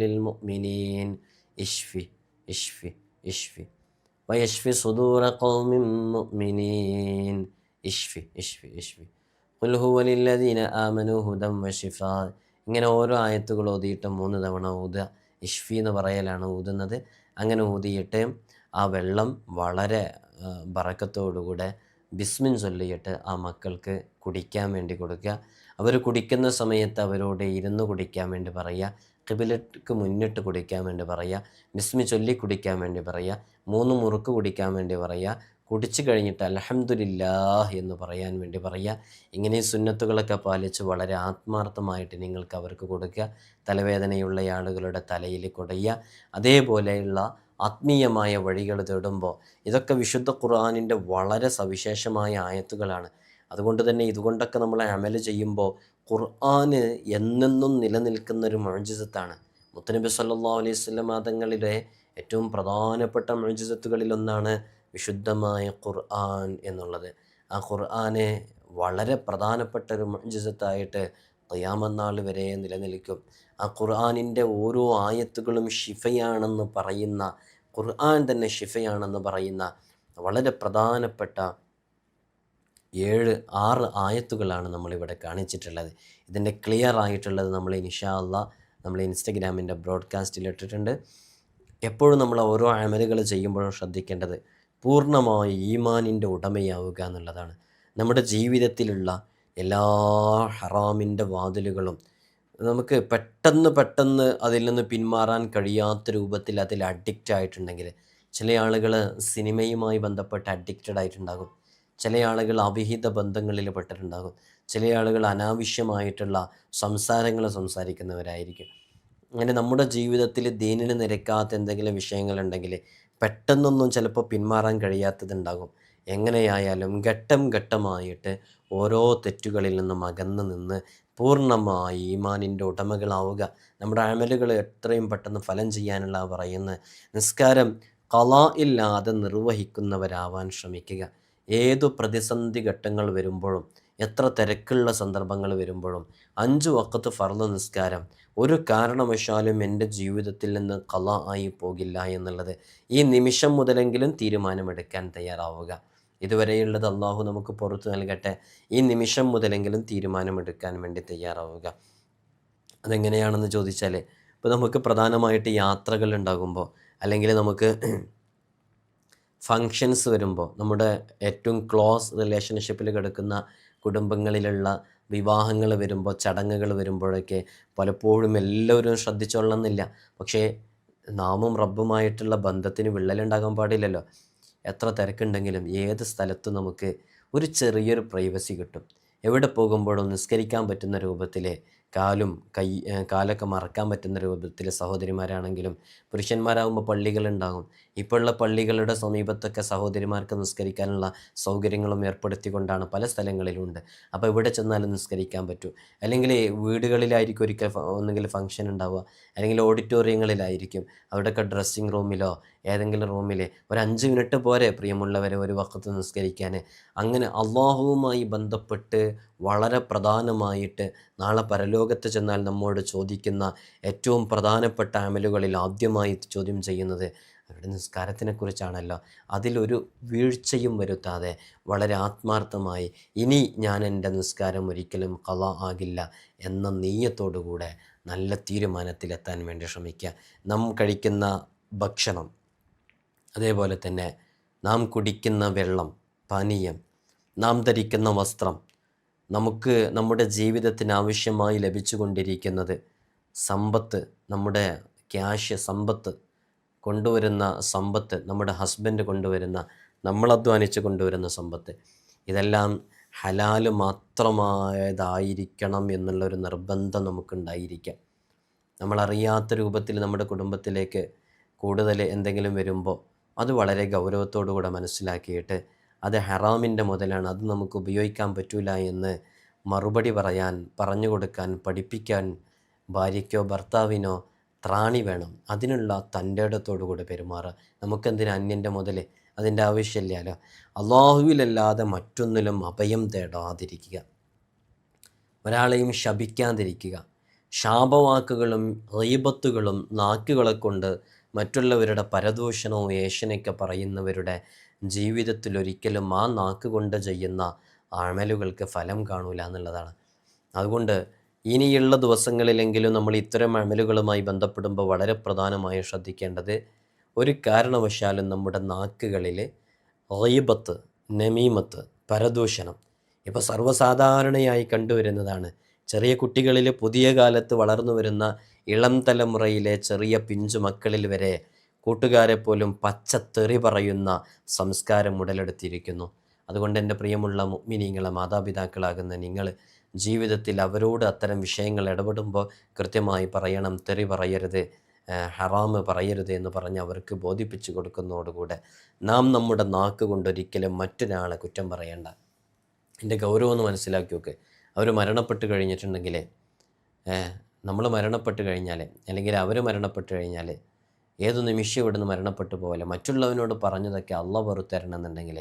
ലിൽ മുഅ്മിനീൻ. ഇഷ്ഫി ഇഷ്ഫി ഇഷ്ഫി. വയഷ്ഫി صدور قوم مؤمنين. ഇഷ്ഫി ഇഷ്ഫി ഇഷ്ഫി للذين ആമനു ഹുദം വഷിഫാ ഇങ്ങനെ ഓരോ ആയത്തുകൾ ഓതിയിട്ട് മൂന്ന് തവണ ഊതുക ഇഷ്ഫി എന്ന് പറയലാണ് ഊതുന്നത് അങ്ങനെ ഊതിയിട്ട് ആ വെള്ളം വളരെ ബറക്കത്തോടുകൂടെ ബിസ്മിൻ ചൊല്ലിയിട്ട് ആ മക്കൾക്ക് കുടിക്കാൻ വേണ്ടി കൊടുക്കുക. അവർ കുടിക്കുന്ന സമയത്ത് അവരോട് ഇരുന്ന് കുടിക്കാൻ വേണ്ടി പറയുക. കിബിലക്ക് മുന്നിട്ട് കുടിക്കാൻ വേണ്ടി പറയുക ബിസ്മി ചൊല്ലി കുടിക്കാൻ വേണ്ടി പറയുക മൂന്ന് മുറുക്ക് കുടിക്കാൻ വേണ്ടി പറയുക കുടിച്ചു കഴിഞ്ഞിട്ട് അലഹമുല്ലാഹ് എന്ന് പറയാൻ വേണ്ടി പറയുക. ഇങ്ങനെ സുന്നത്തുകളൊക്കെ പാലിച്ച് വളരെ ആത്മാർത്ഥമായിട്ട് നിങ്ങൾക്ക് അവർക്ക് കൊടുക്കുക. തലവേദനയുള്ള ആളുകളുടെ തലയിൽ കുടയുക. അതേപോലെയുള്ള ആത്മീയമായ വഴികൾ തേടുമ്പോൾ ഇതൊക്കെ വിശുദ്ധ ഖുർആാനിന്റെ വളരെ സവിശേഷമായ ആയത്തുകളാണ്. അതുകൊണ്ട് തന്നെ ഇതുകൊണ്ടൊക്കെ നമ്മൾ അമൽ ചെയ്യുമ്പോൾ ഖുർആന് എന്നെന്നും നിലനിൽക്കുന്ന ഒരു മഴജിസത്താണ് മുത്തനബി സല്ലാ അലൈഹി സ്വലം മതങ്ങളിലെ ഏറ്റവും പ്രധാനപ്പെട്ട മഴജിസത്തുകളിലൊന്നാണ് വിശുദ്ധമായ ഖുർആൻ എന്നുള്ളത്. ആ ഖുർആനെ വളരെ പ്രധാനപ്പെട്ട ഒരു മഴജിസത്തായിട്ട് ഖിയാമന്നാൾ വരെ നിലനിൽക്കും. ആ ഖുർആാനിന്റെ ഓരോ ആയത്തുകളും ഷിഫയാണെന്ന് പറയുന്ന ഖുർആൻ തന്നെ ഷിഫയാണെന്ന് പറയുന്ന വളരെ പ്രധാനപ്പെട്ട ഏഴ് ആറ് ആയത്തുകളാണ് നമ്മളിവിടെ കാണിച്ചിട്ടുള്ളത്. ഇതിന്റെ ക്ലിയർ ആയിട്ടുള്ളത് നമ്മൾ ഇൻഷാ അള്ളാ നമ്മൾ ഇൻസ്റ്റഗ്രാമിന്റെ ബ്രോഡ്കാസ്റ്റിൽ ഇട്ടിട്ടുണ്ട് എപ്പോഴും നമ്മൾ ഓരോ അമലുകൾ ചെയ്യുമ്പോഴും ശ്രദ്ധിക്കേണ്ടത് പൂർണമായി ഈമാനിന്റെ ഉടമയാവുക എന്നുള്ളതാണ്. നമ്മുടെ ജീവിതത്തിലുള്ള എല്ലാ ഹറാമിന്റെ വാതിലുകളും നമുക്ക് പെട്ടെന്ന് പെട്ടെന്ന് അതിൽ നിന്ന് പിന്മാറാൻ കഴിയാത്ത രൂപത്തിൽ അതിൽ അഡിക്റ്റ് ആയിട്ടുണ്ടെങ്കിൽ ചില ആളുകൾ സിനിമയുമായി ബന്ധപ്പെട്ട് അഡിക്റ്റഡ് ആയിട്ടുണ്ടാകും. ചില ആളുകൾ അവിഹിത ബന്ധങ്ങളിൽ പെട്ടിട്ടുണ്ടാകും ചില ആളുകൾ അനാവശ്യമായിട്ടുള്ള സംസാരങ്ങൾ സംസാരിക്കുന്നവരായിരിക്കും. അങ്ങനെ നമ്മുടെ ജീവിതത്തിൽ ദീനിന് നിരക്കാത്ത എന്തെങ്കിലും വിഷയങ്ങളുണ്ടെങ്കിൽ പെട്ടെന്നൊന്നും ചിലപ്പോൾ പിന്മാറാൻ കഴിയാത്തതുണ്ടാകും. എങ്ങനെയായാലും ഘട്ടം ഘട്ടമായിട്ട് ഓരോ തെറ്റുകളിൽ നിന്നും അകന്ന് നിന്ന് പൂർണമായി ഈമാനിന്റെ ഉടമകളാവുക. നമ്മുടെ അമലുകൾ എത്രയും പെട്ടെന്ന് ഫലം ചെയ്യാനുള്ള പറയുന്ന നിസ്കാരം കല ഇല്ലാതെ നിർവഹിക്കുന്നവരാവാൻ ശ്രമിക്കുക. ഏതു പ്രതിസന്ധി ഘട്ടങ്ങൾ വരുമ്പോഴും എത്ര തിരക്കുള്ള സന്ദർഭങ്ങൾ വരുമ്പോഴും അഞ്ച് വക്കത്ത് ഫർദ് നിസ്കാരം ഒരു കാരണവശാലും എന്റെ ജീവിതത്തിൽ നിന്ന് കല ആയി പോകില്ല എന്നുള്ളത് ഈ നിമിഷം മുതലെങ്കിലും തീരുമാനമെടുക്കാൻ തയ്യാറാവുക. ഇതുവരെയുള്ളത് അള്ളാഹു നമുക്ക് പുറത്തു നൽകട്ടെ. ഈ നിമിഷം മുതലെങ്കിലും തീരുമാനമെടുക്കാൻ വേണ്ടി തയ്യാറാവുക. അതെങ്ങനെയാണെന്ന് ചോദിച്ചാൽ ഇപ്പോൾ നമുക്ക് പ്രധാനമായിട്ട് യാത്രകൾ ഉണ്ടാകുമ്പോൾ അല്ലെങ്കിൽ നമുക്ക് ഫങ്ഷൻസ് വരുമ്പോൾ നമ്മുടെ ഏറ്റവും ക്ലോസ് റിലേഷൻഷിപ്പിൽ കിടക്കുന്ന കുടുംബങ്ങളിലുള്ള വിവാഹങ്ങൾ വരുമ്പോൾ ചടങ്ങുകൾ വരുമ്പോഴൊക്കെ പലപ്പോഴും എല്ലാവരും ശ്രദ്ധിച്ചോളണമെന്നില്ല പക്ഷേ നാമും റബ്ബുമായിട്ടുള്ള ബന്ധത്തിന് വിള്ളലുണ്ടാകാൻ പാടില്ലല്ലോ. എത്ര തിരക്കുണ്ടെങ്കിലും ഏത് സ്ഥലത്തും നമുക്ക് ഒരു ചെറിയൊരു പ്രൈവസി കിട്ടും. എവിടെ പോകുമ്പോഴും നിസ്കരിക്കാൻ പറ്റുന്ന രൂപത്തിൽ കാലും കൈ കാലൊക്കെ മറക്കാൻ പറ്റുന്ന രൂപത്തിൽ സഹോദരിമാരാണെങ്കിലും പുരുഷന്മാരാകുമ്പോൾ പള്ളികളുണ്ടാകും. ഇപ്പോഴുള്ള പള്ളികളുടെ സമീപത്തൊക്കെ സഹോദരിമാർക്ക് നിസ്കരിക്കാനുള്ള സൗകര്യങ്ങളും ഏർപ്പെടുത്തിക്കൊണ്ടാണ് പല സ്ഥലങ്ങളിലുണ്ട്. അപ്പോൾ ഇവിടെ ചെന്നാലും നിസ്കരിക്കാൻ പറ്റൂ. അല്ലെങ്കിൽ വീടുകളിലായിരിക്കും ഒരിക്കൽ ഒന്നെങ്കിൽ ഫംഗ്ഷൻ ഉണ്ടാവുക. അല്ലെങ്കിൽ ഓഡിറ്റോറിയങ്ങളിലായിരിക്കും. അവിടെയൊക്കെ ഡ്രസ്സിങ് റൂമിലോ ഏതെങ്കിലും റൂമിൽ ഒരു അഞ്ച് മിനിറ്റ് പോരെ പ്രിയമുള്ളവരെ ഒരു വക്കത്ത് നിസ്കരിക്കാൻ അങ്ങനെ അള്ളാഹുവുമായി ബന്ധപ്പെട്ട് വളരെ പ്രധാനമായിട്ട് നാളെ പരലോകത്ത് ചെന്നാൽ നമ്മോട് ചോദിക്കുന്ന ഏറ്റവും പ്രധാനപ്പെട്ട അമലുകളിൽ ആദ്യമായി ചോദ്യം ചെയ്യുന്നത് അവരുടെ നിസ്കാരത്തിനെക്കുറിച്ചാണല്ലോ. അതിലൊരു വീഴ്ചയും വരുത്താതെ വളരെ ആത്മാർത്ഥമായി ഇനി ഞാൻ എന്റെ നിസ്കാരം ഒരിക്കലും കല ആകില്ല എന്ന നീയത്തോടുകൂടെ നല്ല തീരുമാനത്തിലെത്താൻ വേണ്ടി ശ്രമിക്കുക. നാം കഴിക്കുന്ന ഭക്ഷണം അതേപോലെ തന്നെ നാം കുടിക്കുന്ന വെള്ളം പാനീയം നാം ധരിക്കുന്ന വസ്ത്രം നമുക്ക് നമ്മുടെ ജീവിതത്തിന് ആവശ്യമായി ലഭിച്ചുകൊണ്ടിരിക്കുന്നത് സമ്പത്ത് നമ്മുടെ ക്യാഷ് സമ്പത്ത് കൊണ്ടുവരുന്ന സമ്പത്ത് നമ്മുടെ ഹസ്ബൻഡ് കൊണ്ടുവരുന്ന നമ്മൾ അധ്വാനിച്ച് കൊണ്ടുവരുന്ന സമ്പത്ത്. ഇതെല്ലാം ഹലാൽ മാത്രമായതായിരിക്കണം എന്നുള്ളൊരു നിർബന്ധം നമുക്കുണ്ടായിരിക്കാം. നമ്മളറിയാത്ത രൂപത്തിൽ നമ്മുടെ കുടുംബത്തിലേക്ക് കൂടുതൽ എന്തെങ്കിലും വരുമ്പോൾ അത് വളരെ ഗൗരവത്തോടു കൂടെ മനസ്സിലാക്കിയിട്ട് അത് ഹറാമിന്റെ മുതലാണ്. അത് നമുക്ക് ഉപയോഗിക്കാൻ പറ്റൂല എന്ന് മറുപടി പറയാൻ പറഞ്ഞു കൊടുക്കാൻ പഠിപ്പിക്കാൻ ഭാര്യയ്ക്കോ ഭർത്താവിനോ ത്രാണി വേണം. അതിനുള്ള തന്റെ ഇടത്തോടുകൂടെ പെരുമാറുക. നമുക്കെന്തിനാ അന്യന്റെ മുതൽ അതിന്റെ ആവശ്യമില്ലല്ലോ അള്ളാഹുവിലല്ലാതെ മറ്റൊന്നിലും അഭയം തേടാതിരിക്കുക. ഒരാളെയും ശപിക്കാതിരിക്കുക. ശാപവാക്കുകളും റീബത്തുകളും നാക്കുകളെ കൊണ്ട് മറ്റുള്ളവരുടെ പരദൂഷണവും ഏഷനൊക്കെ പറയുന്നവരുടെ ജീവിതത്തിൽ ഒരിക്കലും ആ നാക്ക് കൊണ്ട് ചെയ്യുന്ന അമലുകൾക്ക് ഫലം കാണൂല എന്നുള്ളതാണ്. അതുകൊണ്ട് ഇനിയുള്ള ദിവസങ്ങളിലെങ്കിലും നമ്മൾ ഇത്തരം അമലുകളുമായി ബന്ധപ്പെടുമ്പോൾ വളരെ പ്രധാനമായി ശ്രദ്ധിക്കേണ്ടത് ഒരു കാരണവശാലും നമ്മുടെ നാക്കുകളിൽ റീബത്ത് നമീമത്ത് പരദൂഷണം ഇപ്പോൾ സർവസാധാരണയായി കണ്ടുവരുന്നതാണ്. ചെറിയ കുട്ടികളിൽ പുതിയ കാലത്ത് വളർന്നു വരുന്ന ഇളം തലമുറയിലെ ചെറിയ പിഞ്ചു മക്കളിൽ വരെ കൂട്ടുകാരെ പോലും പച്ചത്തെറി പറയുന്ന സംസ്കാരം ഉടലെടുത്തിരിക്കുന്നു. അതുകൊണ്ട് എന്റെ പ്രിയമുള്ള മിനിങ്ങളെ മാതാപിതാക്കളാകുന്ന നിങ്ങൾ ജീവിതത്തിൽ അവരോട് അത്തരം വിഷയങ്ങൾ ഇടപെടുമ്പോൾ കൃത്യമായി പറയണം തെറി പറയരുത് ഹറാമ് പറയരുത് എന്ന് പറഞ്ഞ് അവർക്ക് ബോധിപ്പിച്ചു കൊടുക്കുന്നതോടുകൂടെ നാം നമ്മുടെ നാക്ക് കൊണ്ടൊരിക്കലും മറ്റൊരാളെ കുറ്റം പറയേണ്ട. എന്റെ ഗൗരവം മനസ്സിലാക്കി നോക്ക്. അവർ മരണപ്പെട്ട് കഴിഞ്ഞിട്ടുണ്ടെങ്കിൽ നമ്മൾ മരണപ്പെട്ട് കഴിഞ്ഞാൽ അല്ലെങ്കിൽ അവർ മരണപ്പെട്ട് കഴിഞ്ഞാൽ ഏത് നിമിഷം ഇവിടുന്ന് മരണപ്പെട്ടു പോലെ മറ്റുള്ളവനോട് പറഞ്ഞതൊക്കെ അള്ള പൊറത്തരണമെന്നുണ്ടെങ്കിൽ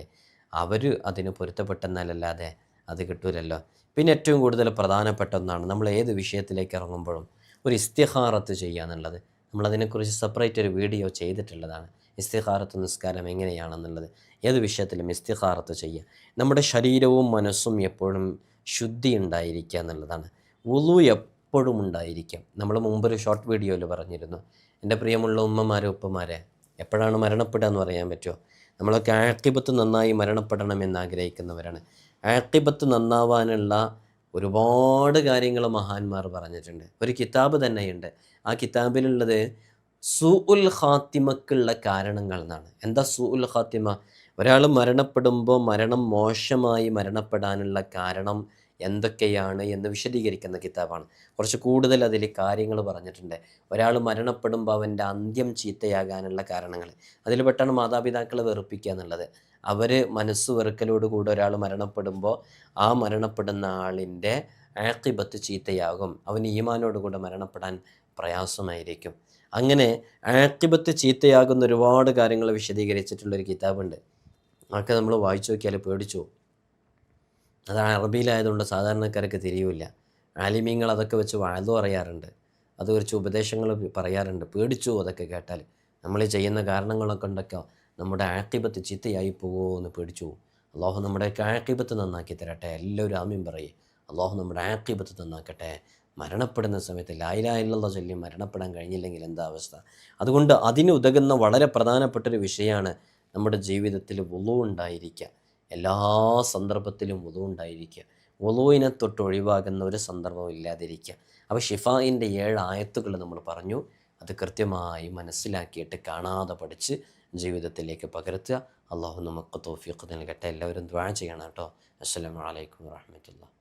അവർ അതിന് പൊരുത്തപ്പെട്ടെന്നാലല്ലാതെ അത് കിട്ടൂലല്ലോ. പിന്നെ ഏറ്റവും കൂടുതൽ പ്രധാനപ്പെട്ട ഒന്നാണ് നമ്മൾ ഏത് വിഷയത്തിലേക്ക് ഇറങ്ങുമ്പോഴും ഒരു ഇസ്തിഹാറത്ത് ചെയ്യുക എന്നുള്ളത്. നമ്മളതിനെക്കുറിച്ച് സെപ്പറേറ്റ് ഒരു വീഡിയോ ചെയ്തിട്ടുള്ളതാണ്. ഇസ്തിഹാറത്ത് നിസ്കാരം എങ്ങനെയാണെന്നുള്ളത്. ഏത് വിഷയത്തിലും ഇസ്തിഹാറത്ത് ചെയ്യുക. നമ്മുടെ ശരീരവും മനസ്സും എപ്പോഴും ശുദ്ധി ഉണ്ടായിരിക്കുക എന്നുള്ളതാണ്. ഉളു എപ്പോഴും ഉണ്ടായിരിക്കും. നമ്മൾ മുമ്പൊരു ഷോർട്ട് വീഡിയോയിൽ പറഞ്ഞിരുന്നു. എന്റെ പ്രിയമുള്ള ഉമ്മമാരെ ഉപ്പമാരെ എപ്പോഴാണ് മരണപ്പെടുക എന്ന് പറയാൻ പറ്റുമോ? നമ്മളൊക്കെ ആക്കിപത്ത് നന്നായി മരണപ്പെടണം ആഗ്രഹിക്കുന്നവരാണ്. ആക്കിപത്ത് നന്നാവാനുള്ള ഒരുപാട് കാര്യങ്ങൾ മഹാന്മാർ പറഞ്ഞിട്ടുണ്ട്. ഒരു കിതാബ് തന്നെയുണ്ട്. ആ കിതാബിലുള്ളത് സു ഉൽ ഖാത്തിമക്കുള്ള കാരണങ്ങൾ എന്നാണ്. എന്താ സു ഉൽ ഖാത്തിമ? ഒരാൾ മരണപ്പെടുമ്പോൾ മരണം മോശമായി മരണപ്പെടാനുള്ള കാരണം എന്തൊക്കെയാണ് എന്ന് വിശദീകരിക്കുന്ന കിതാബാണ്. കുറച്ച് കൂടുതൽ അതിൽ കാര്യങ്ങൾ പറഞ്ഞിട്ടുണ്ട്. ഒരാൾ മരണപ്പെടുമ്പോൾ അവന്റെ അന്ത്യം ചീത്തയാകാനുള്ള കാരണങ്ങൾ. അതിൽ പെട്ടാണ് മാതാപിതാക്കളെ വെറുപ്പിക്കുക എന്നുള്ളത്. അവർ മനസ്സ് വെറുക്കലോടുകൂടി ഒരാൾ മരണപ്പെടുമ്പോൾ ആ മരണപ്പെടുന്ന ആളിന്റെ ആക്കിബത്ത് ചീത്തയാകും. അവന് ഈമാനോടുകൂടെ മരണപ്പെടാൻ പ്രയാസമായിരിക്കും. അങ്ങനെ ആക്കിബത്ത് ചീത്തയാകുന്ന ഒരുപാട് കാര്യങ്ങൾ വിശദീകരിച്ചിട്ടുള്ളൊരു കിതാബുണ്ട്. അതൊക്കെ നമ്മൾ വായിച്ചു നോക്കിയാൽ പേടിച്ചു. അത് അറബിയിലായതുകൊണ്ട് സാധാരണക്കാർക്ക് തിരിയില്ല. ആലിമീങ്ങൾ അതൊക്കെ വെച്ച് വാഴ്ന്നു പറയാറുണ്ട്. അത് കുറിച്ച് ഉപദേശങ്ങൾ പറയാറുണ്ട്. പേടിച്ചു അതൊക്കെ കേട്ടാൽ നമ്മൾ ചെയ്യുന്ന കാരണങ്ങളൊക്കെ ഉണ്ടൊക്കെ നമ്മുടെ ആക്കിബത്ത് ചീത്തയായി പോകുമോ എന്ന് പേടിച്ചു അള്ളാഹു നമ്മുടെ ആക്കിബത്ത് നന്നാക്കി തരട്ടെ. എല്ലാവരും ആമ്യം പറയും. അള്ളാഹു നമ്മുടെ ആക്കിബത്ത് നന്നാക്കട്ടെ. മരണപ്പെടുന്ന സമയത്ത് ലായിലായില്ല ചൊല്ലി മരണപ്പെടാൻ കഴിഞ്ഞില്ലെങ്കിൽ എന്താ അവസ്ഥ? അതുകൊണ്ട് അതിന് ഉതകുന്ന വളരെ പ്രധാനപ്പെട്ടൊരു വിഷയമാണ് നമ്മുടെ ജീവിതത്തിൽ വുളു ഉണ്ടായിരിക്കുക എല്ലാ സന്ദർഭത്തിലും വധു ഉണ്ടായിരിക്കുക. വധുവിനെ തൊട്ട് ഒഴിവാകുന്ന ഒരു സന്ദർഭവും ഇല്ലാതിരിക്കുക. അപ്പോൾ ഷിഫായിന്റെ ഏഴ് ആയത്തുകൾ നമ്മൾ പറഞ്ഞു. അത് കൃത്യമായി മനസ്സിലാക്കിയിട്ട് കാണാതെ പഠിച്ച് ജീവിതത്തിലേക്ക് പകർത്തുക. അള്ളാഹു നമുക്ക് തോഫിയൊക്കെ നൽകട്ടെ. എല്ലാവരും ദ്വാഴ ചെയ്യണം കേട്ടോ. അസ്സലാമു അലൈക്കും വാഹമത്തുള്ള